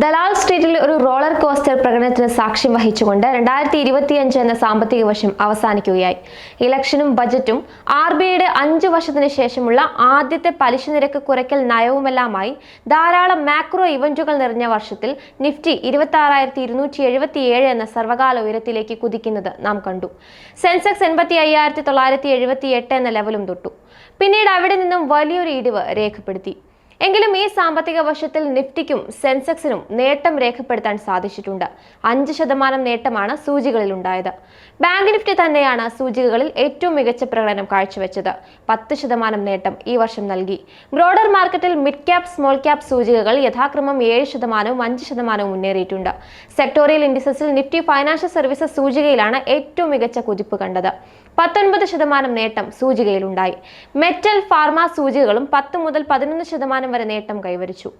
ദലാൽ സ്ട്രീറ്റിൽ ഒരു roller coaster പ്രകടനത്തിന് സാക്ഷ്യം വഹിച്ചുകൊണ്ട് രണ്ടായിരത്തി ഇരുപത്തിയഞ്ച് എന്ന സാമ്പത്തിക വർഷം അവസാനിക്കുകയായി. ഇലക്ഷനും ബജറ്റും ആർ ബി ഐയുടെ അഞ്ച് വർഷത്തിന് ശേഷമുള്ള ആദ്യത്തെ പലിശ നിരക്ക് കുറയ്ക്കൽ നയവുമെല്ലാമായി ധാരാളം മാക്രോ ഇവന്റുകൾ നിറഞ്ഞ വർഷത്തിൽ നിഫ്റ്റി ഇരുപത്തി ആറായിരത്തി ഇരുന്നൂറ്റി എഴുപത്തിയേഴ് എന്ന സർവകാല ഉയരത്തിലേക്ക് കുതിക്കുന്നത് നാം കണ്ടു. സെൻസെക്സ് എൺപത്തി അയ്യായിരത്തി തൊള്ളായിരത്തി എഴുപത്തി എട്ട് എന്ന ലെവലും തൊട്ടു. പിന്നീട് അവിടെ നിന്നും വലിയൊരു ഇടിവ് രേഖപ്പെടുത്തി. എങ്കിലും ഈ സാമ്പത്തിക വർഷത്തിൽ നിഫ്റ്റിക്കും സെൻസെക്സിനും നേട്ടം രേഖപ്പെടുത്താൻ സാധിച്ചിട്ടുണ്ട്. അഞ്ച് ശതമാനം നേട്ടമാണ് സൂചികളിൽ ഉണ്ടായത്. ബാങ്ക് നിഫ്റ്റി തന്നെയാണ് സൂചികകളിൽ ഏറ്റവും മികച്ച പ്രകടനം കാഴ്ചവെച്ചത്. പത്ത് ശതമാനം നേട്ടം ഈ വർഷം നൽകി. ബ്രോഡർ മാർക്കറ്റിൽ മിഡ് ക്യാപ് സ്മോൾ ക്യാപ് സൂചികകൾ യഥാക്രമം ഏഴ് ശതമാനവും അഞ്ച് ശതമാനവും മുന്നേറിയിട്ടുണ്ട്. സെക്ടോറിയൽ ഇൻഡിസസിൽ നിഫ്റ്റി ഫൈനാൻഷ്യൽ സർവീസസ് സൂചികയിലാണ് ഏറ്റവും മികച്ച കുതിപ്പ് കണ്ടത്. പത്തൊൻപത് ശതമാനം നേട്ടം സൂചികയിലുണ്ടായി. മെറ്റൽ ഫാർമ സൂചികകളും പത്ത് മുതൽ പതിനൊന്ന് ശതമാനം വരെ നേട്ടം കൈവരിച്ചു.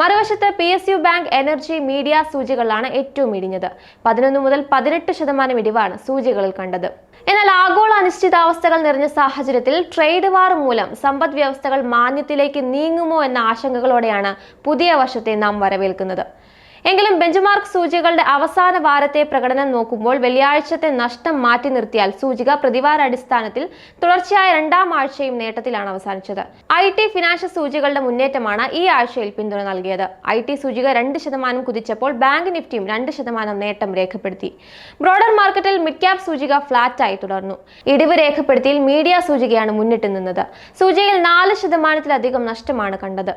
മറുവശത്ത് P S U bank energy media സൂചികളാണ് ഏറ്റവും ഇടിഞ്ഞത്. പതിനൊന്ന് മുതൽ പതിനെട്ട് ശതമാനം ഇടിവാണ് സൂചികളിൽ കണ്ടത്. എന്നാൽ ആഗോള അനിശ്ചിതാവസ്ഥകൾ നിറഞ്ഞ സാഹചര്യത്തിൽ ട്രേഡ് വാർ മൂലം സമ്പദ് വ്യവസ്ഥകൾ മാന്യത്തിലേക്ക് നീങ്ങുമോ എന്ന ആശങ്കകളോടെയാണ് പുതിയ വർഷത്തെ നാം വരവേൽക്കുന്നത്. എങ്കിലും ബെഞ്ച്മാർക്ക് സൂചികകളുടെ അവസാന വാരത്തെ പ്രകടനം നോക്കുമ്പോൾ വെള്ളിയാഴ്ചത്തെ നഷ്ടം മാറ്റി നിർത്തിയാൽ സൂചിക പ്രതിവാര അടിസ്ഥാനത്തിൽ തുടർച്ചയായ രണ്ടാം ആഴ്ചയും നേട്ടത്തിലാണ് അവസാനിച്ചത്. ഐ ടി ഫിനാൻഷ്യൽ സൂചികളുടെ മുന്നേറ്റമാണ് ഈ ആഴ്ചയിൽ പിന്തുണ നൽകിയത്. ഐ ടി സൂചിക രണ്ട് ശതമാനം കുതിച്ചപ്പോൾ ബാങ്ക് നിഫ്റ്റിയും രണ്ട് ശതമാനം നേട്ടം രേഖപ്പെടുത്തി. ബ്രോഡർ മാർക്കറ്റിൽ മിഡ് ക്യാപ് സൂചിക ഫ്ലാറ്റായി തുടർന്നു. ഇടിവ് രേഖപ്പെടുത്തിയിൽ മീഡിയ സൂചികയാണ് മുന്നിട്ട് നിന്നത്. സൂചികയിൽ നാല് ശതമാനത്തിലധികം നഷ്ടമാണ് കണ്ടത്.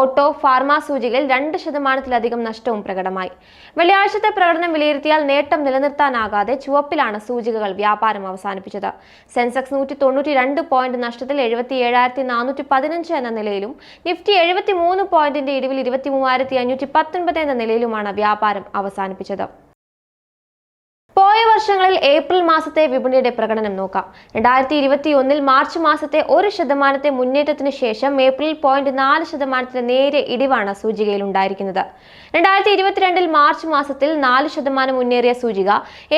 ഓട്ടോ ഫാർമ സൂചികയിൽ രണ്ട് ശതമാനത്തിലധികം നഷ്ടവും പ്രകടമായി. വെള്ളിയാഴ്ചത്തെ പ്രകടനം വിലയിരുത്തിയാൽ നേട്ടം നിലനിർത്താനാകാതെ ചുവപ്പിലാണ് സൂചികകൾ വ്യാപാരം അവസാനിപ്പിച്ചത്. സെൻസെക്സ് നൂറ്റി തൊണ്ണൂറ്റി രണ്ട് പോയിന്റ് നഷ്ടത്തിൽ എഴുപത്തി ഏഴായിരത്തി നാനൂറ്റി പതിനഞ്ച് എന്ന നിലയിലും നിഫ്റ്റി എഴുപത്തി മൂന്ന് പോയിന്റിന്റെ ഇടിവിൽ ഇരുപത്തി മൂവായിരത്തി അഞ്ഞൂറ്റി പത്തൊൻപത് എന്ന നിലയിലുമാണ് വ്യാപാരം അവസാനിപ്പിച്ചത്. പോയ വർഷങ്ങളിൽ ഏപ്രിൽ മാസത്തെ വിപണിയുടെ പ്രകടനം നോക്കാം. രണ്ടായിരത്തി ഇരുപത്തി ഒന്നിൽ മാർച്ച് മാസത്തെ ഒരു ശതമാനത്തെ മുന്നേറ്റത്തിന് ശേഷം ഏപ്രിൽ പോയിന്റ് നാല് ശതമാനത്തിന് നേരെ ഇടിവാണ് സൂചികയിൽ ഉണ്ടായിരിക്കുന്നത്. രണ്ടായിരത്തി ഇരുപത്തിരണ്ടിൽ മാർച്ച് മാസത്തിൽ നാല് ശതമാനം മുന്നേറിയ സൂചിക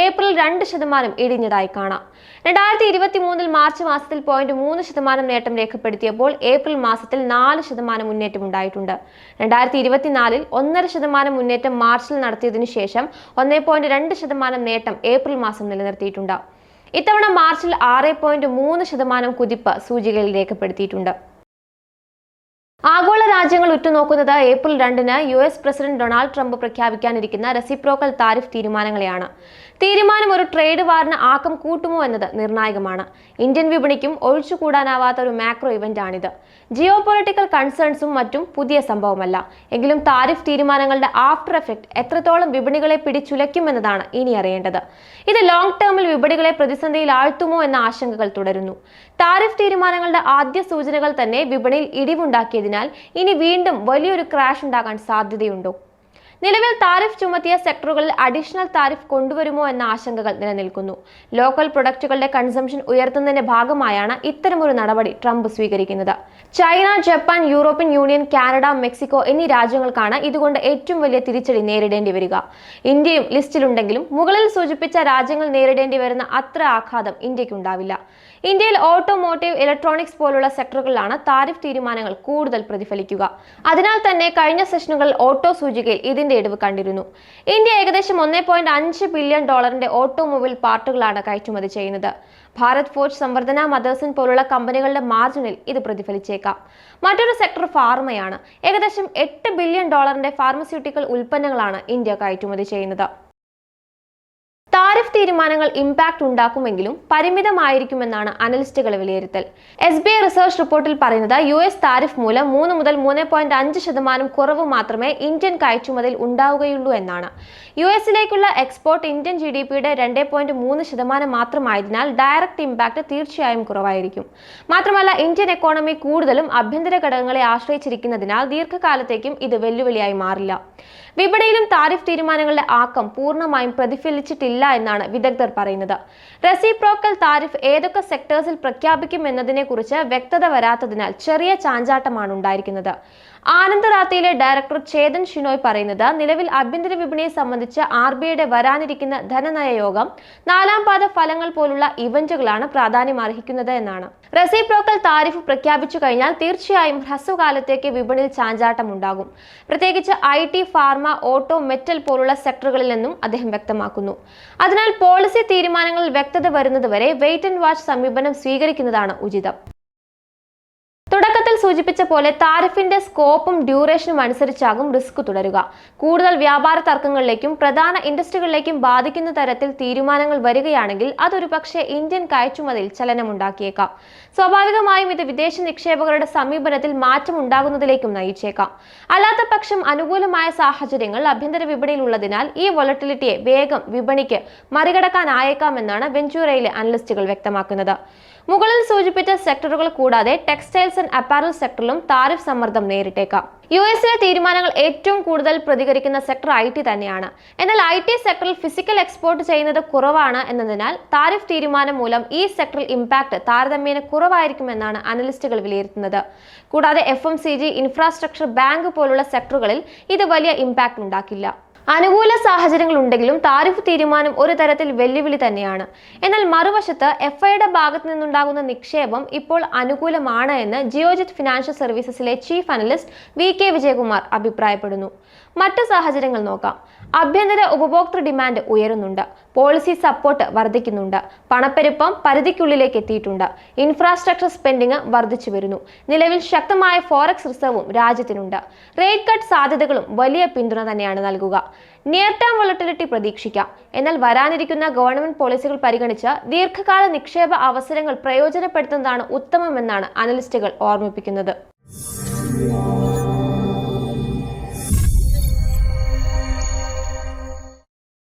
ഏപ്രിൽ രണ്ട് ശതമാനം ഇടിഞ്ഞതായി കാണാം. രണ്ടായിരത്തി ഇരുപത്തി മൂന്നിൽ മാർച്ച് മാസത്തിൽ പോയിന്റ് മൂന്ന് ശതമാനം നേട്ടം രേഖപ്പെടുത്തിയപ്പോൾ ഏപ്രിൽ മാസത്തിൽ നാല് ശതമാനം മുന്നേറ്റം ഉണ്ടായിട്ടുണ്ട്. രണ്ടായിരത്തി ഇരുപത്തിനാലിൽ ഒന്നര ശതമാനം മുന്നേറ്റം മാർച്ചിൽ നടത്തിയതിനു ശേഷം ഒന്നേ പോയിന്റ് രണ്ട് ശതമാനം നേട്ടം ഏപ്രിൽ മാസം നിലനിർത്തിയിട്ടുണ്ട്. ഇത്തവണ മാർച്ചിൽ ആറ് പോയിന്റ് മൂന്ന് ശതമാനം കുതിപ്പ് സൂചികയിൽ രേഖപ്പെടുത്തിയിട്ടുണ്ട്. ആഗോള രാജ്യങ്ങൾ ഉറ്റുനോക്കുന്നത് ഏപ്രിൽ രണ്ടിന് U S president Donald Trump പ്രഖ്യാപിക്കാനിരിക്കുന്ന reciprocal tariff തീരുമാനങ്ങളെയാണ്. തീരുമാനം ഒരു ട്രേഡ് വാറിന് ആക്കം കൂട്ടുമോ എന്നത് നിർണായകമാണ്. ഇന്ത്യൻ വിപണിക്കും ഒഴിച്ചുകൂടാനാവാത്ത ഒരു മാക്രോ ഇവന്റ് ആണിത് ജിയോ പൊളിറ്റിക്കൽ കൺസേൺസും മറ്റും പുതിയ സംഭവമല്ല. എങ്കിലും താരിഫ് തീരുമാനങ്ങളുടെ ആഫ്റ്റർ എഫക്ട് എത്രത്തോളം വിപണികളെ പിടിച്ചുലയ്ക്കുമെന്നതാണ് ഇനി അറിയേണ്ടത്. ഇത് ലോങ് ടേമിൽ വിപണികളെ പ്രതിസന്ധിയിൽ ആഴ്ത്തുമോ എന്ന ആശങ്കകൾ തുടരുന്നു. താരിഫ് തീരുമാനങ്ങളുടെ ആദ്യ സൂചനകൾ തന്നെ വിപണിയിൽ ഇടിവുണ്ടാക്കിയതിനാൽ ഇനി വീണ്ടും വലിയൊരു ക്രാഷ് ഉണ്ടാകാൻ സാധ്യതയുണ്ടോ? നിലവിൽ താരിഫ് ചുമത്തിയ സെക്ടറുകളിൽ അഡീഷണൽ താരിഫ് കൊണ്ടുവരുമോ എന്ന ആശങ്കകൾ നിലനിൽക്കുന്നു. ലോക്കൽ പ്രൊഡക്റ്റുകളുടെ കൺസംഷൻ ഉയർത്തുന്നതിന്റെ ഭാഗമായാണ് ഇത്തരമൊരു നടപടി ട്രംപ് സ്വീകരിക്കുന്നത്. China Japan European Union Canada Mexico എന്നീ രാജ്യങ്ങൾക്കാണ് ഇതുകൊണ്ട് ഏറ്റവും വലിയ തിരിച്ചടി നേരിടേണ്ടി വരിക. ഇന്ത്യയും ലിസ്റ്റിലുണ്ടെങ്കിലും മുകളിൽ സൂചിപ്പിച്ച രാജ്യങ്ങൾ നേരിടേണ്ടി വരുന്ന അത്ര ആഘാതം ഇന്ത്യക്കുണ്ടാവില്ല. ഇന്ത്യയിൽ ഓട്ടോമോട്ടീവ് ഇലക്ട്രോണിക്സ് പോലുള്ള സെക്ടറുകളിലാണ് താരിഫ് തീരുമാനങ്ങൾ കൂടുതൽ പ്രതിഫലിക്കുക. അതിനാൽ തന്നെ കഴിഞ്ഞ സെഷനുകളിൽ ഓട്ടോ സൂചികയിൽ ഇതിന്റെ ഇടിവ് കണ്ടിരുന്നു. ഇന്ത്യ ഏകദേശം ഒന്നേ പോയിന്റ് അഞ്ച് ബില്യൺ ഡോളറിന്റെ ഓട്ടോമൊബൈൽ പാർട്ടുകളാണ് കയറ്റുമതി ചെയ്യുന്നത്. ഭാരത് ഫോർജ് സംവർദ്ധന മദേഴ്സൺ പോലുള്ള കമ്പനികളുടെ മാർജിനിൽ ഇത് പ്രതിഫലിച്ചേക്കാം. മറ്റൊരു സെക്ടർ ഫാർമയാണ്. ഏകദേശം എട്ട് ബില്യൺ ഡോളറിന്റെ ഫാർമസ്യൂട്ടിക്കൽ ഉൽപ്പന്നങ്ങളാണ് ഇന്ത്യ കയറ്റുമതി ചെയ്യുന്നത്. തീരുമാനങ്ങൾ ഇമ്പാക്ട് ഉണ്ടാക്കുമെങ്കിലും പരിമിതമായിരിക്കുമെന്നാണ് അനലിസ്റ്റുകളെ വിലയിരുത്തൽ. എസ് ബി ഐ റിസർച്ച് റിപ്പോർട്ടിൽ പറയുന്നത് യു എസ് താരിഫ് മൂലം മൂന്ന് മുതൽ മൂന്ന് പോയിന്റ് അഞ്ച് ശതമാനം കുറവ് മാത്രമേ ഇന്ത്യൻ കയറ്റുമതിയിൽ ഉണ്ടാവുകയുള്ളൂ എന്നാണ്. യു എസിലേക്കുള്ള എക്സ്പോർട്ട് ഇന്ത്യൻ ജി ഡി പിയുടെ രണ്ട് പോയിന്റ് മൂന്ന് ശതമാനം മാത്രമായതിനാൽ ഡയറക്റ്റ് ഇമ്പാക്ട് തീർച്ചയായും കുറവായിരിക്കും. മാത്രമല്ല ഇന്ത്യൻ എക്കോണമി കൂടുതലും ആഭ്യന്തര ഘടകങ്ങളെ ആശ്രയിച്ചിരിക്കുന്നതിനാൽ ദീർഘകാലത്തേക്കും ഇത് വെല്ലുവിളിയായി മാറില്ല. വിപണിയിലും താരിഫ് തീരുമാനങ്ങളുടെ ആക്കം പൂർണമായും പ്രതിഫലിച്ചിട്ടില്ല എന്നാണ് വിദഗ്ധർ പറയുന്നത്. റെസിപ്രോക്കൽ താരിഫ് ഏതൊക്കെ സെക്ടേഴ്സിൽ പ്രഖ്യാപിക്കും എന്നതിനെ കുറിച്ച് വ്യക്തത വരാത്തതിനാൽ ചെറിയ ചാഞ്ചാട്ടമാണ് ഉണ്ടായിരിക്കുന്നത്. ആനന്ദ് റാത്തയിലെ ഡയറക്ടർ ചേതൻ ഷിനോയ് പറയുന്നത് നിലവിൽ ആഭ്യന്തര വിപണിയെ സംബന്ധിച്ച് ആർ ബി ഐയുടെ വരാനിരിക്കുന്ന ധനനയ യോഗം നാലാം പാദ ഫലങ്ങൾ പോലുള്ള ഇവന്റുകളാണ് പ്രാധാന്യം അർഹിക്കുന്നത് എന്നാണ്. റെസിപ്രോക്കൽ താരിഫ് പ്രഖ്യാപിച്ചു കഴിഞ്ഞാൽ തീർച്ചയായും ഹ്രസ്വകാലത്തേക്ക് വിപണിയിൽ ചാഞ്ചാട്ടം ഉണ്ടാകും. പ്രത്യേകിച്ച് I T pharma auto metal പോലുള്ള സെക്ടറുകളിൽ നിന്നും അദ്ദേഹം വ്യക്തമാക്കുന്നു. അതിനാൽ പോളിസി തീരുമാനങ്ങളിൽ വ്യക്തത വരുന്നതുവരെ വെയിറ്റ് ആൻഡ് വാച്ച് സമീപനം സ്വീകരിക്കുന്നതാണ് ഉചിതം സൂചിപ്പിച്ച പോലെ താരിഫിന്റെ സ്കോപ്പും ഡ്യൂറേഷനും അനുസരിച്ചാകും റിസ്ക് തുടരുക. കൂടുതൽ വ്യാപാര തർക്കങ്ങളിലേക്കും പ്രധാന ഇൻഡസ്ട്രികളിലേക്കും ബാധിക്കുന്ന തരത്തിൽ തീരുമാനങ്ങൾ വരികയാണെങ്കിൽ അതൊരു പക്ഷേ ഇന്ത്യൻ കയറ്റുമതിയിൽ ചലനമുണ്ടാക്കിയേക്കാം. സ്വാഭാവികമായും ഇത് വിദേശ നിക്ഷേപകരുടെ സമീപനത്തിൽ മാറ്റം ഉണ്ടാകുന്നതിലേക്കും നയിച്ചേക്കാം. അല്ലാത്ത പക്ഷം അനുകൂലമായ സാഹചര്യങ്ങൾ ആഭ്യന്തര വിപണിയിൽ ഉള്ളതിനാൽ ഈ വൊളട്ടിലിറ്റിയെ വേഗം വിപണിക്ക് മറികടക്കാനായേക്കാമെന്നാണ് വെഞ്ചൂറയിലെ അനലിസ്റ്റുകൾ വ്യക്തമാക്കുന്നത്. മുകളിൽ സൂചിപ്പിച്ച സെക്ടറുകൾ കൂടാതെ ടെക്സ്റ്റൈൽസ് ആൻഡ് അപ്പാരൽ സെക്ടറിലും താരിഫ് സമ്മർദ്ദം നേരിട്ടേക്കാം. യു എസിലെ തീരുമാനങ്ങൾ ഏറ്റവും കൂടുതൽ പ്രതികരിക്കുന്ന സെക്ടർ ഐ ടി തന്നെയാണ്. എന്നാൽ ഐ ടി സെക്ടറിൽ ഫിസിക്കൽ എക്സ്പോർട്ട് ചെയ്യുന്നത് കുറവാണ് എന്നതിനാൽ താരിഫ് തീരുമാനം മൂലം ഈ സെക്ടറിൽ ഇമ്പാക്ട് താരതമ്യേന കുറവായിരിക്കുമെന്നാണ് അനലിസ്റ്റുകൾ വിലയിരുത്തുന്നത്. കൂടാതെ F M C G infrastructure bank പോലുള്ള സെക്ടറുകളിൽ ഇത് വലിയ ഇമ്പാക്ട് ഉണ്ടാക്കില്ല. അനുകൂല സാഹചര്യങ്ങൾ ഉണ്ടെങ്കിലും താരിഫ് തീരുമാനം ഒരു തരത്തിൽ വെല്ലുവിളി തന്നെയാണ്. എന്നാൽ മറുവശത്ത് എഫ് ഐയുടെ ഭാഗത്തു നിന്നുണ്ടാകുന്ന നിക്ഷേപം ഇപ്പോൾ അനുകൂലമാണ് എന്ന് Geojit financial സർവീസസിലെ chief analyst V K Vijayakumar അഭിപ്രായപ്പെടുന്നു. മറ്റ് സാഹചര്യങ്ങൾ നോക്കാം. ആഭ്യന്തര ഉപഭോക്തൃ ഡിമാൻഡ് ഉയരുന്നുണ്ട്. പോളിസി സപ്പോർട്ട് വർദ്ധിക്കുന്നുണ്ട്. പണപ്പെരുപ്പം പരിധിക്കുള്ളിലേക്ക് എത്തിയിട്ടുണ്ട്. ഇൻഫ്രാസ്ട്രക്ചർ സ്പെൻഡിംഗ് വർദ്ധിച്ചു വരുന്നു. നിലവിൽ ശക്തമായ ഫോറക്സ് റിസർവും രാജ്യത്തിനുണ്ട്. റേറ്റ് കട്ട് സാധ്യതകളും വലിയ പിന്തുണ തന്നെയാണ് നൽകുക. നിയർ ടേം വൊളട്ടിലിറ്റി പ്രതീക്ഷിക്കാം. എന്നാൽ വരാനിരിക്കുന്ന ഗവൺമെന്റ് പോളിസികൾ പരിഗണിച്ച് ദീർഘകാല നിക്ഷേപ അവസരങ്ങൾ പ്രയോജനപ്പെടുത്തുന്നതാണ് ഉത്തമമെന്നാണ് അനലിസ്റ്റുകൾ ഓർമ്മിപ്പിക്കുന്നത്.